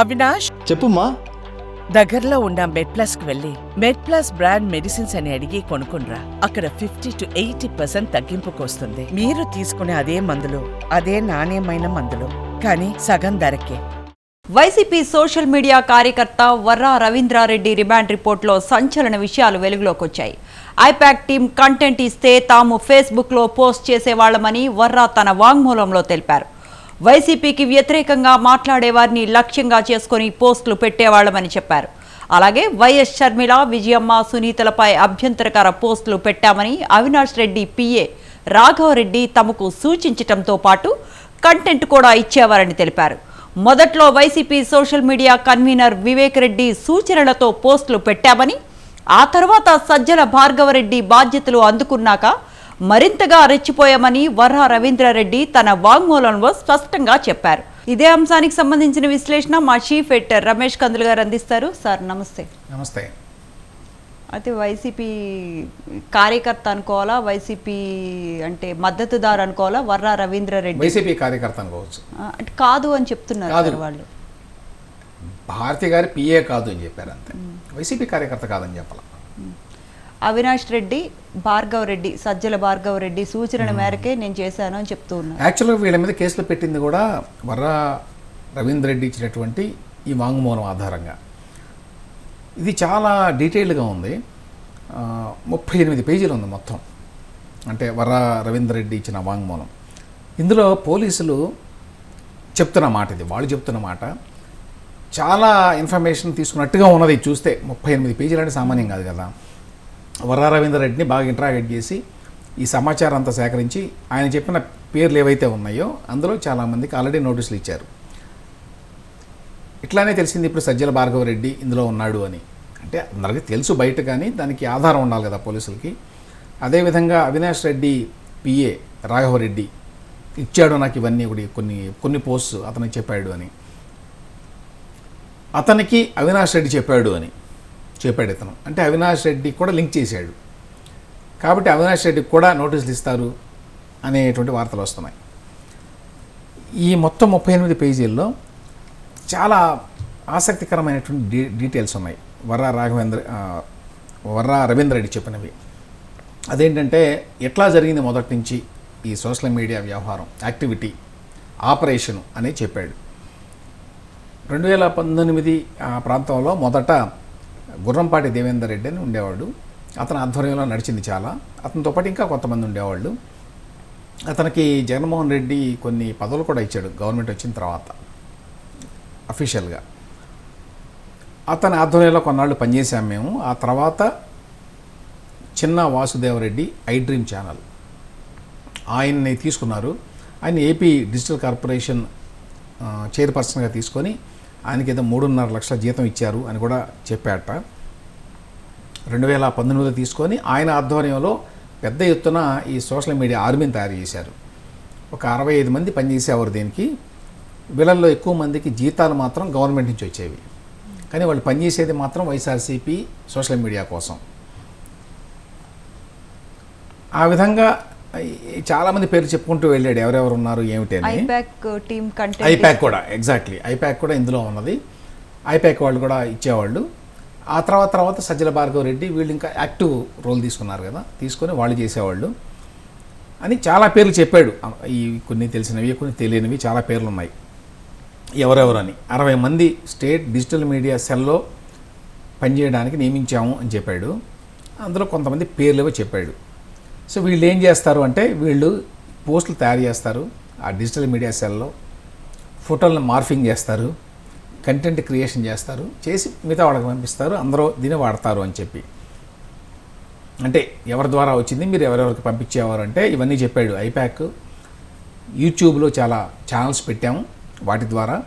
అవినాష్? చెప్పుమా దగ్గరలో ఉన్న మెడ్ ప్లస్కు వెళ్ళి మెడ్ ప్లస్ బ్రాండ్ మెడిసిన్స్ అని అడిగి కొనుక్కునరా అక్కడ ఫిఫ్టీ టు ఎయిటీ పర్సెంట్ తగ్గింపుకు వస్తుంది మీరు తీసుకునే అదే మందులు అదే నాణ్యమైన మందులు కానీ సగం ధరకే. వైసీపీ సోషల్ మీడియా కార్యకర్త వర్రా రవీంద్రారెడ్డి రిమాండ్ రిపోర్ట్లో సంచలన విషయాలు వెలుగులోకి వచ్చాయి ఐపాక్ టీం కంటెంట్ ఇస్తే తాము ఫేస్బుక్లో పోస్ట్ చేసేవాళ్ళమని వర్రా తన వాంగ్మూలంలో తెలిపారు. వైసీపీకి వ్యతిరేకంగా మాట్లాడేవారిని లక్ష్యంగా చేసుకుని పోస్టులు పెట్టేవాళ్ళమని చెప్పారు. అలాగే వైఎస్ షర్మిల విజయమ్మ సునీతలపై అభ్యంతరకర పోస్టులు పెట్టామని అవినాష్ రెడ్డి పిఏ రాఘవరెడ్డి తమకు సూచించటంతో పాటు కంటెంట్ కూడా ఇచ్చేవారని తెలిపారు. మొదట్లో YCP social media convener Vivek Reddy సూచనలతో పోస్టులు పెట్టామని ఆ తర్వాత సజ్జల భార్గవరెడ్డి బాధ్యతలు అందుకున్నాక మరింతగా రెచ్చిపోయామని వర్ర రవీంద్రారెడ్డి తన వాంగ్మూలంలో స్పష్టంగా చెప్పారు. ఇదే అంశానికి సంబంధించిన విశ్లేషణ మా చీఫ్ ఎడిటర్ రమేష్ కందులు గారు అందిస్తారు. సార్ నమస్తే. నమస్తే. అయితే వైసీపీ కార్యకర్త అనుకోవాలా? వైసీపీ అంటే మద్దతుదారు అనుకోవాలా? వర్ర రవీంద్రారెడ్డి వైసీపీ కార్యకర్త అనుకోవచ్చు. అంటే కాదు అని చెప్తున్నారు వాళ్ళు. భారతి గారి పిఏ కాదు అని చెప్పారు అంతే. వైసీపీ కార్యకర్త కాదని చెప్పాల? అవినాష్ రెడ్డి భార్గవ్ రెడ్డి సజ్జల భార్గవ్ రెడ్డి సూచనల మేరకే నేను చేశాను అని చెప్తూ ఉన్నారు. యాక్చువల్గా వీళ్ళ మీద కేసులు పెట్టింది కూడా వర్ర రవీంద్ర రెడ్డి ఇచ్చినటువంటి ఈ వాంగ్మూలం ఆధారంగా. ఇది చాలా డీటెయిల్డ్గా ఉంది. ముప్పై ఎనిమిది పేజీలు ఉంది మొత్తం. అంటే వర్ర రవీంద్ర రెడ్డి ఇచ్చిన వాంగ్మూలం. ఇందులో పోలీసులు చెప్తున్న మాట ఇది. వాళ్ళు చెప్తున్న మాట చాలా ఇన్ఫర్మేషన్ తీసుకున్నట్టుగా ఉన్నది. చూస్తే ముప్పై ఎనిమిది పేజీలు అంటే సామాన్యం కాదు కదా. వర్రా రవీందర్ రెడ్డిని బాగా ఇంటరాగేట్ చేసి ఈ సమాచారం అంతా సేకరించి ఆయన చెప్పిన పేర్లు ఏవైతే ఉన్నాయో అందులో చాలామందికి ఆల్రెడీ నోటీసులు ఇచ్చారు. ఇట్లానే తెలిసింది ఇప్పుడు సజ్జల భార్గవ రెడ్డి ఇందులో ఉన్నాడు అని. అంటే అందరికీ తెలుసు బయట కానీ దానికి ఆధారం ఉండాలి కదా పోలీసులకి. అదేవిధంగా అవినాష్ రెడ్డి పిఏ రాఘవరెడ్డి ఇచ్చాడు నాకు ఇవన్నీ కూడా కొన్ని కొన్ని పోస్ట్స్ అతనికి చెప్పాడు అని. అతనికి అవినాష్ రెడ్డి చెప్పాడు అని. చెప్పాడు ఇతను అంటే అవినాష్ రెడ్డి కూడా లింక్ చేశాడు. కాబట్టి అవినాష్ రెడ్డికి కూడా నోటీసులు ఇస్తారు అనేటువంటి వార్తలు వస్తున్నాయి. ఈ మొత్తం ముప్పై ఎనిమిది పేజీల్లో చాలా ఆసక్తికరమైనటువంటి డీ డీటెయిల్స్ ఉన్నాయి. వర్రా రాఘవేంద్ర వర్రా రవీంద్ర రెడ్డి చెప్పినవి. అదేంటంటే ఎట్లా జరిగింది మొదటి నుంచి ఈ సోషల్ మీడియా వ్యవహారం యాక్టివిటీ ఆపరేషను అని చెప్పాడు. రెండు వేల పంతొమ్మిది ఆ ప్రాంతంలో మొదట గుర్రంపాటి దేవేందర్ రెడ్డి అని ఉండేవాడు అతని ఆధ్వర్యంలో నడిచింది చాలా. అతనితో పాటు ఇంకా కొంతమంది ఉండేవాళ్ళు. అతనికి జగన్మోహన్ రెడ్డి కొన్ని పదవులు కూడా ఇచ్చాడు గవర్నమెంట్ వచ్చిన తర్వాత అఫీషియల్గా. అతని ఆధ్వర్యంలో కొన్నాళ్ళు పనిచేసాం మేము. ఆ తర్వాత చిన్న వాసుదేవరెడ్డి ఐ డ్రీమ్ ఛానల్. ఆయన్ని తీసుకున్నారు. ఆయన ఏపీ డిజిటల్ కార్పొరేషన్ చైర్పర్సన్గా తీసుకొని ఆయనకి ఏదో మూడున్నర లక్షల జీతం ఇచ్చారు అని కూడా చెప్పాట. రెండు వేల పంతొమ్మిదిలో తీసుకొని ఆయన ఆధ్వర్యంలో పెద్ద ఎత్తున ఈ సోషల్ మీడియా ఆర్మీని తయారు చేశారు. ఒక అరవై ఐదు మంది పనిచేసేవారు దీనికి. వీళ్ళల్లో ఎక్కువ మందికి జీతాలు మాత్రం గవర్నమెంట్ నుంచి వచ్చేవి. కానీ వాళ్ళు పనిచేసేది మాత్రం వైఎస్ఆర్సీపీ సోషల్ మీడియా కోసం. ఆ విధంగా ఈ చాలామంది పేర్లు చెప్పుకుంటూ వెళ్ళాడు. ఎవరెవరు ఉన్నారు ఏమిటి అని. ఐపాక్ టీమ్ కంటెంట్ ఐప్యాక్ కూడా ఎగ్జాక్ట్లీ. ఐప్యాక్ కూడా ఇందులో ఉన్నది. ఐప్యాక్ వాళ్ళు కూడా ఇచ్చేవాళ్ళు. ఆ తర్వాత తర్వాత సజ్జల భార్గవ రెడ్డి వీళ్ళు ఇంకా యాక్టివ్ రోల్ తీసుకున్నారు కదా. తీసుకొని వాళ్ళు చేసేవాళ్ళు. అని చాలా పేర్లు చెప్పాడు. ఈ కొన్ని తెలిసినవి కొన్ని తెలియనివి చాలా పేర్లు ఉన్నాయి ఎవరెవరు అని అరవై మంది స్టేట్ డిజిటల్ మీడియా సెల్లో పనిచేయడానికి నియమించాము అని చెప్పాడు. అందులో కొంతమంది పేర్లేవో చెప్పాడు. సో వీళ్ళు ఏం చేస్తారు అంటే వీళ్ళు పోస్టులు తయారు చేస్తారు. ఆ డిజిటల్ మీడియా సెల్లో ఫోటోలను మార్ఫింగ్ చేస్తారు. కంటెంట్ క్రియేషన్ చేస్తారు. చేసి మిగతా వాళ్ళకి పంపిస్తారు. అందరూ దీన్ని వాడతారు అని చెప్పి. అంటే ఎవరి ద్వారా వచ్చింది? మీరు ఎవరెవరికి పంపించేవారు అంటే ఇవన్నీ చెప్పాడు ఐప్యాక్ యూట్యూబ్లో చాలా ఛానల్స్ పెట్టాము. వాటి ద్వారా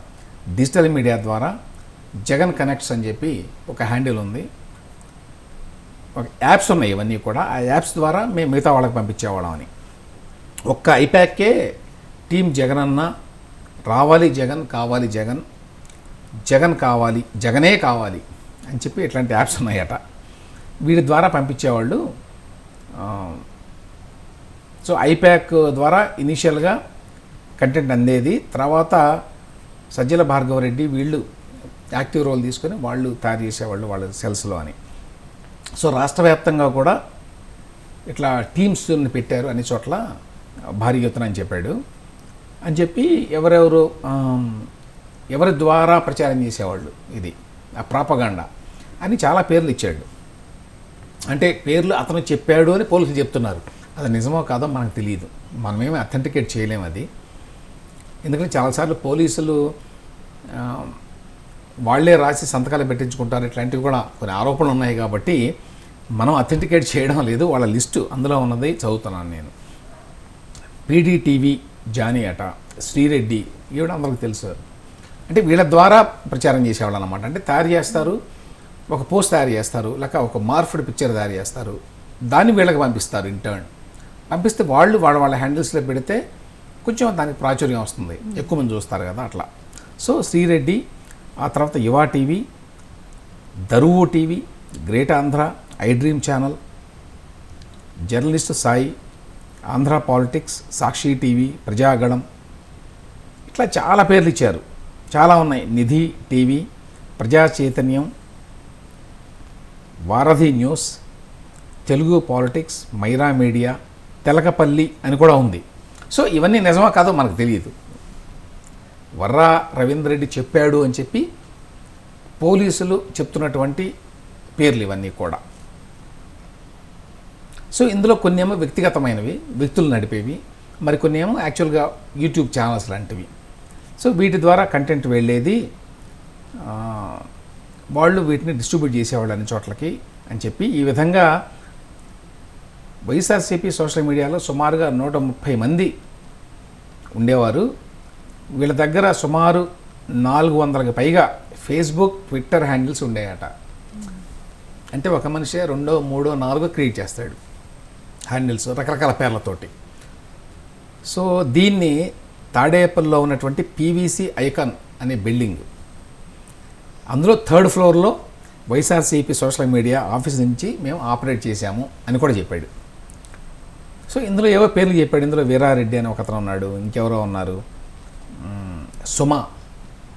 డిజిటల్ మీడియా ద్వారా జగన్ కనెక్ట్స్ అని చెప్పి ఒక హ్యాండిల్ ఉంది. యాప్స్ ఉన్నాయి ఇవన్నీ కూడా. ఆ యాప్స్ ద్వారా మేము మిగతా వాళ్ళకి పంపించేవాళ్ళం అని. ఒక్క ఐప్యాక్కే టీం జగన్ అన్న రావాలి జగన్ కావాలి జగన్ జగన్ కావాలి జగనే కావాలి అని చెప్పి ఇట్లాంటి యాప్స్ ఉన్నాయట. వీటి ద్వారా పంపించేవాళ్ళు సో ఐప్యాక్ ద్వారా ఇనీషియల్గా కంటెంట్ అందేది. తర్వాత సజ్జల భార్గవరెడ్డి వీళ్ళు యాక్టివ్ రోల్ తీసుకొని వాళ్ళు తయారు చేసేవాళ్ళు వాళ్ళ సెల్స్లో అని. సో రాష్ట్ర వ్యాప్తంగా కూడా ఇట్లా టీమ్స్ని పెట్టారు అన్ని చోట్ల భారీ ఎత్తున అని చెప్పాడు. అని చెప్పి ఎవరెవరు ఎవరి ద్వారా ప్రచారం చేసేవాళ్ళు ఇది ఆ ప్రాపగాండా అని చాలా పేర్లు ఇచ్చాడు. అంటే పేర్లు అతను చెప్పాడు అని పోలీసులు చెప్తున్నారు. అది నిజమో కాదో మనకు తెలియదు మనమేమి అథెంటికేట్ చేయలేము అది. ఎందుకంటే చాలాసార్లు పోలీసులు వాళ్ళే వాళ్ళే రాసి సంతకాలు పెట్టించుకుంటారు. ఇట్లాంటివి కూడా కొన్ని ఆరోపణలు ఉన్నాయి కాబట్టి మనం అథెంటికేట్ చేయడం లేదు. వాళ్ళ లిస్టు అందులో ఉన్నది చదువుతున్నాను నేను. పీడీటీవీ జానీ అట శ్రీరెడ్డి ఈవిడ అందరికి తెలుసు. అంటే వీళ్ళ ద్వారా ప్రచారం చేసేవాళ్ళు అనమాట అంటే తయారు చేస్తారు ఒక పోస్ట్ తయారు చేస్తారు లేక ఒక మార్ఫ్డ్ పిక్చర్ తయారు చేస్తారు. దాన్ని వీళ్ళకి పంపిస్తారు ఇంటర్న్ పంపిస్తే వాళ్ళు వాళ్ళ వాళ్ళ హ్యాండిల్స్లో పెడితే కొంచెం దానికి ప్రాచుర్యం వస్తుంది. ఎక్కువ మంది చూస్తారు కదా అట్లా. సో శ్రీరెడ్డి ఆ తర్వాత Yuva TV Daruvu TV great Andhra I dream channel journalist Sai Andhra politics Sakshi TV Prajaganam ఇట్లా చాలా పేర్లు ఇచ్చారు. చాలా ఉన్నాయి. నిధి TV Praja Chaitanyam Varadhi news Telugu politics Myra media Telakapalli అని కూడా ఉంది. సో ఇవన్నీ నిజమా కాదో మనకు తెలియదు. వర్రా రవీంద్ర రెడ్డి చెప్పాడు అని చెప్పి పోలీసులు చెప్తున్నటువంటి పేర్లు ఇవన్నీ కూడా. సో ఇందులో కొన్ని ఏమో వ్యక్తిగతమైనవి వ్యక్తులు నడిపేవి మరికొన్ని ఏమో యాక్చువల్గా యూట్యూబ్ ఛానల్స్ లాంటివి. సో వీటి ద్వారా కంటెంట్ వెళ్ళేది వాళ్ళు వీటిని డిస్ట్రిబ్యూట్ చేసేవాళ్ళు అన్ని చోట్లకి అని చెప్పి ఈ విధంగా వైఎస్ఆర్సీపీ సోషల్ మీడియాలో సుమారుగా నూట ముప్పై మంది ఉండేవారు. వీళ్ళ దగ్గర సుమారు నాలుగు వందలకు పైగా ఫేస్బుక్ ట్విట్టర్ హ్యాండిల్స్ ఉండేయట. అంటే ఒక మనిషే రెండో మూడో నాలుగో క్రియేట్ చేస్తాడు హ్యాండిల్స్ రకరకాల పేర్లతోటి. సో దీన్ని తాడేపల్లిలో ఉన్నటువంటి పీవీసీ ఐకాన్ అనే బిల్డింగ్. అందులో థర్డ్ ఫ్లోర్లో వైఎస్ఆర్సీపీ సోషల్ మీడియా ఆఫీస్ నుంచి మేము ఆపరేట్ చేశాము అని కూడా చెప్పాడు. సో ఇందులో ఏవో పేర్లు చెప్పాడు. ఇందులో వీరారెడ్డి అని ఒకతను ఉన్నాడు ఇంకెవరో ఉన్నారు. సుమ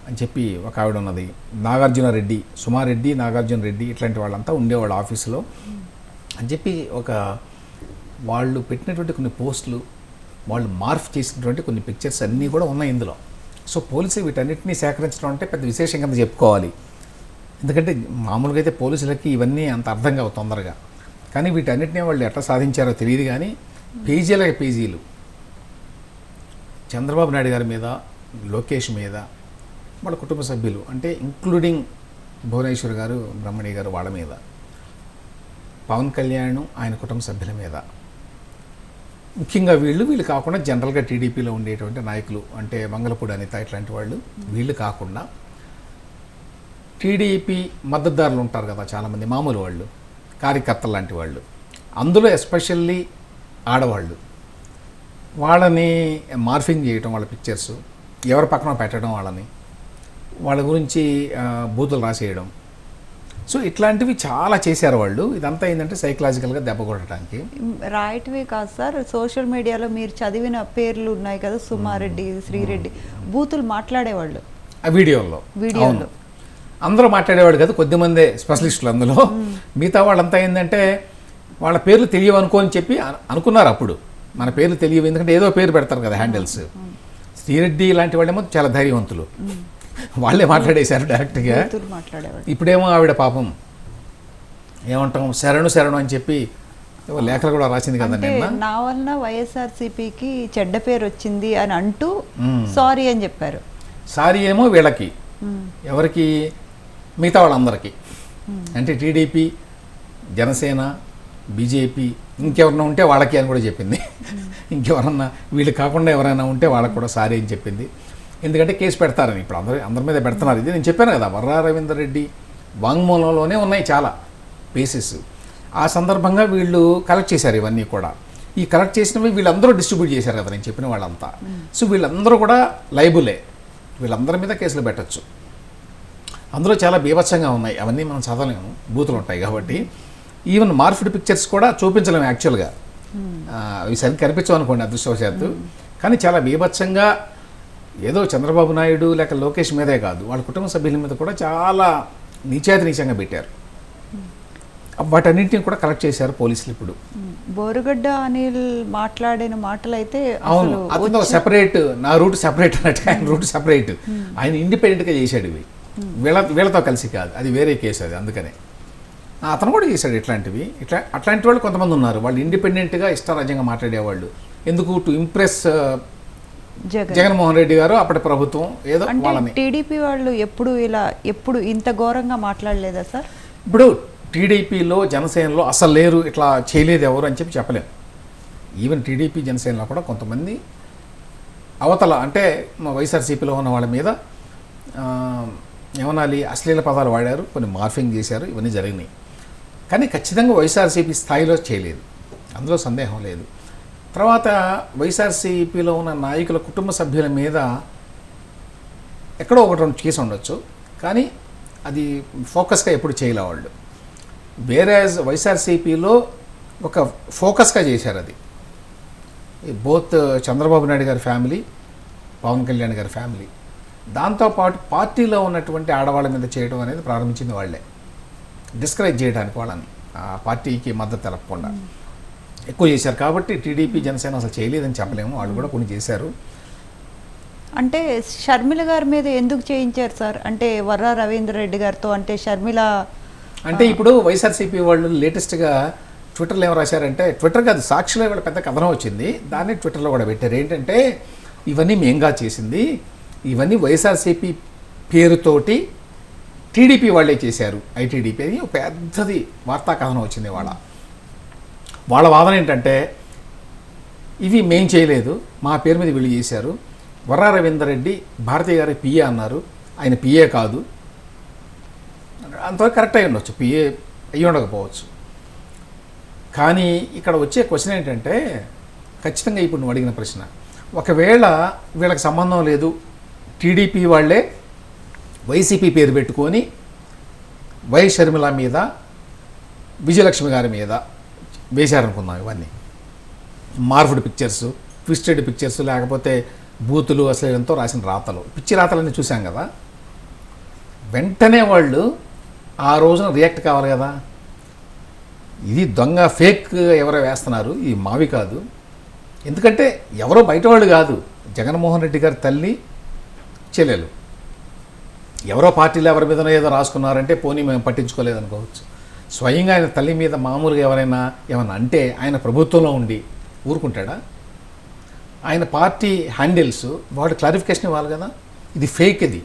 అని చెప్పి ఒక ఆవిడ ఉన్నది నాగార్జున రెడ్డి సుమారెడ్డి నాగార్జున రెడ్డి ఇట్లాంటి వాళ్ళంతా ఉండేవాళ్ళు ఆఫీసులో. అని చెప్పి ఒక వాళ్ళు పెట్టినటువంటి కొన్ని పోస్టులు వాళ్ళు మార్ఫ్ చేసినటువంటి కొన్ని పిక్చర్స్ అన్నీ కూడా ఉన్నాయి ఇందులో. సో పోలీసులు వీటన్నిటిని సేకరించడం అంటే పెద్ద విశేషం కింద చెప్పుకోవాలి. ఎందుకంటే మామూలుగా అయితే పోలీసులకి ఇవన్నీ అంత అర్థం కావు తొందరగా. కానీ వీటన్నిటిని వాళ్ళు ఎట్లా సాధించారో తెలియదు కానీ పేజీల పేజీలు. చంద్రబాబు నాయుడు గారి మీద లోకేష్ మీద వాళ్ళ కుటుంబ సభ్యులు అంటే ఇంక్లూడింగ్ భువనేశ్వర్ గారు బ్రహ్మణి గారు వాళ్ళ మీద. పవన్ కళ్యాణ్ ఆయన కుటుంబ సభ్యుల మీద. ముఖ్యంగా వీళ్ళు వీళ్ళు కాకుండా జనరల్గా టీడీపీలో ఉండేటువంటి నాయకులు అంటే మంగళపూడి అనిత ఇట్లాంటి వాళ్ళు వీళ్ళు కాకుండా టీడీపీ మద్దతుదారులు ఉంటారు కదా చాలామంది మామూలు వాళ్ళు కార్యకర్తలు లాంటి వాళ్ళు. అందులో ఎస్పెషల్లీ ఆడవాళ్ళు. వాళ్ళని మార్ఫింగ్ చేయటం వాళ్ళ పిక్చర్స్ ఎవరి పక్కన పెట్టడం వాళ్ళని? వాళ్ళ గురించి బూతులు రాసేయడం. సో ఇట్లాంటివి చాలా చేశారు వాళ్ళు. ఇదంతా ఏంటంటే సైకలాజికల్గా దెబ్బ కొట్టడానికి. రాయటమే కాదు సార్. సోషల్ మీడియాలో మీరు చదివిన పేర్లు ఉన్నాయి కదా సుమారెడ్డి శ్రీరెడ్డి. బూతులు మాట్లాడేవాళ్ళు. వీడియోలో. అవును. అందరూ మాట్లాడేవాడు కదా కొద్దిమందే స్పెషలిస్టులు అందులో. మిగతా వాళ్ళంతా ఏంటంటే వాళ్ళ పేర్లు తెలియవు అనుకో అని చెప్పి అను- అనుకున్నారు అప్పుడు. మన పేర్లు తెలియవు ఎందుకంటే ఏదో పేరు పెడతారు కదా హ్యాండిల్స్. శ్రీరెడ్డి లాంటి వాళ్ళేమో చాలా ధైర్యవంతులు. వాళ్ళే మాట్లాడేశారు డైరెక్ట్గా. ఇప్పుడేమో ఆవిడ పాపం ఏమంటాం శరణు శరణు అని చెప్పి లేఖలు కూడా రాసింది కదా నా వలన వైఎస్ఆర్సీపీకి చెడ్డ పేరు వచ్చింది అని అంటూ. సారీ అని చెప్పారు. సారీ ఏమో వీళ్ళకి. ఎవరికి? మిగతా వాళ్ళందరికీ. అంటే టీడీపీ జనసేన బీజేపీ ఇంకెవరన్నా ఉంటే వాళ్ళకి అని కూడా చెప్పింది. ఇంకెవరన్నా వీళ్ళు కాకుండా ఎవరైనా ఉంటే వాళ్ళకి కూడా సారీ అని చెప్పింది. ఎందుకంటే కేసు పెడతారని ఇప్పుడు అందరూ అందరి మీద పెడుతున్నారు. ఇది నేను చెప్పాను కదా వర్రా రవీందర్ రెడ్డి వాంగ్మూలంలోనే ఉన్నాయి చాలా బేసిస్ ఆ సందర్భంగా వీళ్ళు కలెక్ట్ చేశారు ఇవన్నీ కూడా. ఈ కలెక్ట్ చేసినవి వీళ్ళందరూ డిస్ట్రిబ్యూట్ చేశారు కదా నేను చెప్పిన వాళ్ళంతా. సో వీళ్ళందరూ కూడా లైబులే వీళ్ళందరి మీద కేసులు పెట్టచ్చు. అందులో చాలా బీభత్సంగా ఉన్నాయి. అవన్నీ మనం చదవలేము బూతులు ఉంటాయి కాబట్టి. ఈవెన్ మార్ఫ్డ్ పిక్చర్స్ కూడా చూపించలేము యాక్చువల్గా. అవి సరిగ్గా కనిపించవు అనుకోండి అదృష్టవశాత్తు. కానీ చాలా బీభత్సంగా ఏదో చంద్రబాబు నాయుడు లేక లోకేష్ మీదే కాదు వాళ్ళ కుటుంబ సభ్యుల మీద కూడా చాలా నీచాతి నీచంగా పెట్టారు. వాటన్నింటిని కూడా కలెక్ట్ చేశారు పోలీసులు ఇప్పుడు. బోరుగడ్డ అనిల్ మాట్లాడిన మాటలు అయితే అవును అతను సెపరేట్ నా రూట్ సెపరేట్ అన్నట్టు ఆయన రూట్ సెపరేట్ ఆయన ఇండిపెండెంట్గా చేశాడు ఇవి. వీళ్ళ వీళ్ళతో కలిసి కాదు అది వేరే కేసు అది అందుకనే. అతను కూడా చేశాడు ఇట్లాంటివి. ఇట్లా అట్లాంటి వాళ్ళు కొంతమంది ఉన్నారు. వాళ్ళు ఇండిపెండెంట్గా ఇష్టారాజ్యంగా మాట్లాడేవాళ్ళు. ఎందుకు? To impress Jagan. Jaganmohan Reddy garu అప్పటి ప్రభుత్వం ఏదో టీడీపీ వాళ్ళు ఎప్పుడు ఇలా ఎప్పుడు ఇంత ఘోరంగా మాట్లాడలేదా సార్? ఇప్పుడు టీడీపీలో జనసేనలో అసలు లేరు ఇట్లా చేయలేదు ఎవరు అని చెప్పి చెప్పలేం. ఈవెన్ టీడీపీ జనసేనలో కూడా కొంతమంది అవతల అంటే మా వైఎస్ఆర్సీపీలో ఉన్న వాళ్ళ మీద ఏమనాలి అశ్లీల పదాలు వాడారు కొన్ని మార్ఫింగ్ చేశారు ఇవన్నీ జరిగినాయి. కానీ ఖచ్చితంగా వైఎస్ఆర్సీపీ స్థాయిలో చేయలేదు. అందులో సందేహం లేదు. తర్వాత వైఎస్ఆర్సీపీలో ఉన్న నాయకుల కుటుంబ సభ్యుల మీద ఎక్కడో ఒకటి రెండు కేసు ఉండొచ్చు. కానీ అది ఫోకస్గా ఎప్పుడు చేయలే వాళ్ళు. వేరే వైఎస్ఆర్సీపీలో ఒక ఫోకస్గా చేశారు అది. బోత్ చంద్రబాబు నాయుడు గారి ఫ్యామిలీ పవన్ కళ్యాణ్ గారి ఫ్యామిలీ. దాంతోపాటు పార్టీలో ఉన్నటువంటి ఆడవాళ్ళ మీద చేయడం అనేది ప్రారంభించింది వాళ్ళే. డిస్కరేజ్ చేయడానికి వాళ్ళని ఆ పార్టీకి మద్దతు తెలపకుండా. ఎక్కువ చేశారు కాబట్టి టీడీపీ జనసేన అసలు చేయలేదని చెప్పలేము. వాళ్ళు కూడా కొన్ని చేశారు. అంటే షర్మిల గారి మీద ఎందుకు చేయించారు సార్? అంటే వర్రా రవీంద్ర రెడ్డి గారితో అంటే షర్మిల అంటే ఇప్పుడు వైఎస్ఆర్సీపీ వాళ్ళు లేటెస్ట్గా ట్విట్టర్లో ఏం రాశారంటే ట్విట్టర్ కాదు సాక్షిలో ఇవాళ పెద్ద కథనం వచ్చింది. దాన్ని ట్విట్టర్లో కూడా పెట్టారు. ఏంటంటే ఇవన్నీ మేంగా చేసింది. ఇవన్నీ వైఎస్ఆర్సీపీ పేరుతోటి టీడీపీ వాళ్ళే చేశారు ఐటీడీపీ అని ఒక పెద్దది వార్తా కథనం వచ్చింది వాళ్ళ వాళ్ళ వాదన ఏంటంటే ఇవి మేం చేయలేదు మా పేరు మీద వీళ్ళు చేశారు. వర్రా రవీందర్ రెడ్డి భారతీయ గారి పిఏ అన్నారు ఆయన పిఏ కాదు. అంతవరకు కరెక్ట్ అయి ఉండొచ్చు పిఏ అయ్యి ఉండకపోవచ్చు. కానీ ఇక్కడ వచ్చే క్వశ్చన్ ఏంటంటే ఖచ్చితంగా ఇప్పుడు నువ్వు అడిగిన ప్రశ్న. ఒకవేళ వీళ్ళకి సంబంధం లేదు టీడీపీ వాళ్ళే వైసీపీ పేరు పెట్టుకొని వై షర్మిల మీద విజయలక్ష్మి గారి మీద వేశారనుకుందాం ఇవన్నీ. మార్ఫుడ్ పిక్చర్స్ ట్విస్టెడ్ పిక్చర్స్ లేకపోతే బూతులు అసలు ఎంతో రాసిన రాతలు. పిచ్చి రాతలన్నీ చూసాం కదా. వెంటనే వాళ్ళు ఆ రోజున రియాక్ట్ కావాలి కదా. ఇది దొంగ ఫేక్ ఎవరో వేస్తున్నారు ఇది మావి కాదు. ఎందుకంటే ఎవరో బయట వాళ్ళు కాదు జగన్మోహన్ రెడ్డి గారి తల్లి చెల్లెలు. ఎవరో పార్టీలు ఎవరి మీద ఏదో రాసుకున్నారంటే పోనీ మేము పట్టించుకోలేదు అనుకోవచ్చు స్వయంగా ఆయన తల్లి మీద మామూలుగా ఎవరైనా ఏమైనా అంటే ఆయన ప్రభుత్వంలో ఉండి ఊరుకుంటాడా? ఆయన పార్టీ హ్యాండిల్స్ వాడు క్లారిఫికేషన్ ఇవ్వాలి కదా? ఇది ఫేక్ ఇది.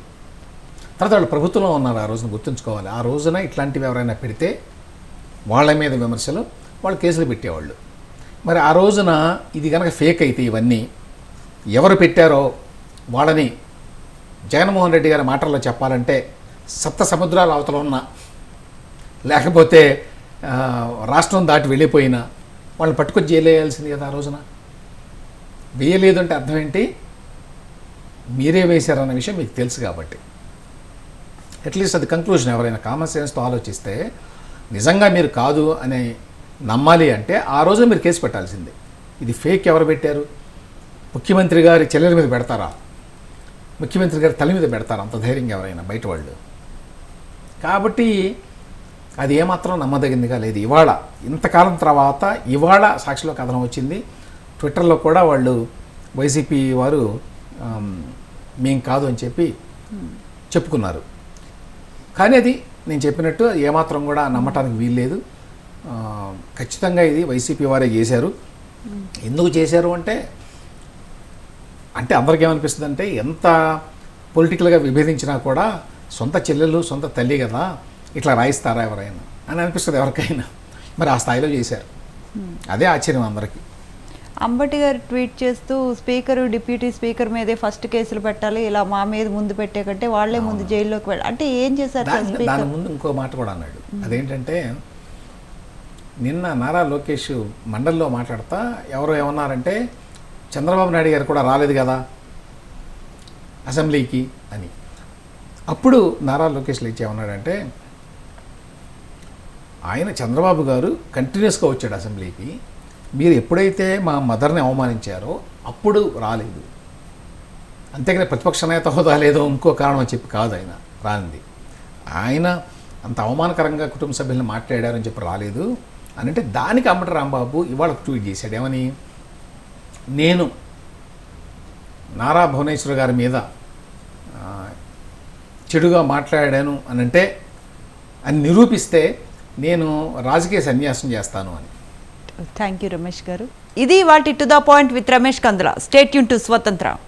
తర్వాత వాళ్ళు ప్రభుత్వంలో ఉన్నారు ఆ రోజున గుర్తుంచుకోవాలి. ఆ రోజున ఇట్లాంటివి ఎవరైనా పెడితే వాళ్ళ మీద విమర్శలు వాళ్ళు కేసులు పెట్టేవాళ్ళు. మరి ఆ రోజున ఇది కనుక ఫేక్ అయితే ఇవన్నీ ఎవరు పెట్టారో వాళ్ళని జగన్మోహన్ రెడ్డి గారి మాటల్లో చెప్పాలంటే సప్త సముద్రాల అవతల ఉన్న లేకపోతే రాష్ట్రం దాటి వెళ్ళిపోయినా వాళ్ళని పట్టుకొని జైలు వేయాల్సింది కదా ఆ రోజున. వేయలేదు అంటే అర్థం ఏంటి? మీరే వేశారన్న విషయం మీకు తెలుసు కాబట్టి. అట్లీస్ట్ అది కంక్లూజన్ ఎవరైనా కామన్ సెన్స్తో ఆలోచిస్తే నిజంగా మీరు కాదు అని నమ్మాలి అంటే ఆ రోజు మీరు కేసు పెట్టాల్సిందే. ఇది ఫేక్ ఎవరు పెట్టారు? ముఖ్యమంత్రి గారి చెల్లెల మీద పెడతారా? ముఖ్యమంత్రి గారి తల మీద పెడతారా అంత ధైర్యంగా ఎవరైనా బయట వాళ్ళు. కాబట్టి అది ఏమాత్రం నమ్మదగిందిగా లేదు. ఇవాళ ఇంతకాలం తర్వాత ఇవాళ సాక్షిలో కథనం వచ్చింది. ట్విట్టర్లో కూడా వాళ్ళు వైసీపీ వారు మేం కాదు అని చెప్పి చెప్పుకున్నారు. కానీ అది నేను చెప్పినట్టు అది ఏమాత్రం కూడా నమ్మటానికి వీల్లేదు. ఖచ్చితంగా ఇది వైసీపీ వారే చేశారు. ఎందుకు చేశారు అంటే అంటే అందరికీ ఏమనిపిస్తుంది అంటే ఎంత పొలిటికల్గా విభేదించినా కూడా సొంత చెల్లెలు సొంత తల్లి కదా ఇట్లా రాయిస్తారా ఎవరైనా అని అనిపిస్తుంది ఎవరికైనా. మరి ఆ స్థాయిలో చేశారు. అదే ఆశ్చర్యం అందరికీ. అంబటి గారు ట్వీట్ చేస్తూ స్పీకర్ డిప్యూటీ స్పీకర్ మీదే ఫస్ట్ కేసులు పెట్టాలి ఇలా మా మీద ముందు పెట్టే కంటే వాళ్ళే ముందు జైల్లోకి వెళ్ళాలి అంటే ఏం చేశారు దాని ముందు ఇంకో మాట కూడా అన్నాడు. అదేంటంటే నిన్న నారా లోకేష్ మండలిలో మాట్లాడతా ఎవరో ఏమన్నారంటే చంద్రబాబు నాయుడు గారు కూడా రాలేదు కదా? అసెంబ్లీకి అని. అప్పుడు నారా లోకేష్ లేచి ఏమన్నాడంటే ఆయన చంద్రబాబు గారు కంటిన్యూస్గా వచ్చాడు అసెంబ్లీకి. మీరు ఎప్పుడైతే మా మదర్ని అవమానించారో అప్పుడు రాలేదు. అంతేకాని ప్రతిపక్ష నేత హోదా లేదో ఇంకో కారణం అని చెప్పి కాదు ఆయన రానిది. ఆయన అంత అవమానకరంగా కుటుంబ సభ్యులను మాట్లాడారని చెప్పి రాలేదు అని అంటే దానికి అంబటి రాంబాబు ఇవాళ ట్వీట్ చేశాడు. ఏమని? నేను నారా భువనేశ్వర్ గారి మీద చెడుగా మాట్లాడాను అని అంటే అని నిరూపిస్తే నేను రాజకీయ సన్యాసం చేస్తాను అని. థ్యాంక్ యూ రమేష్ గారు. ఇది వాటి to the point with Ramesh Kandula. State యూన్ టు స్వతంత్ర.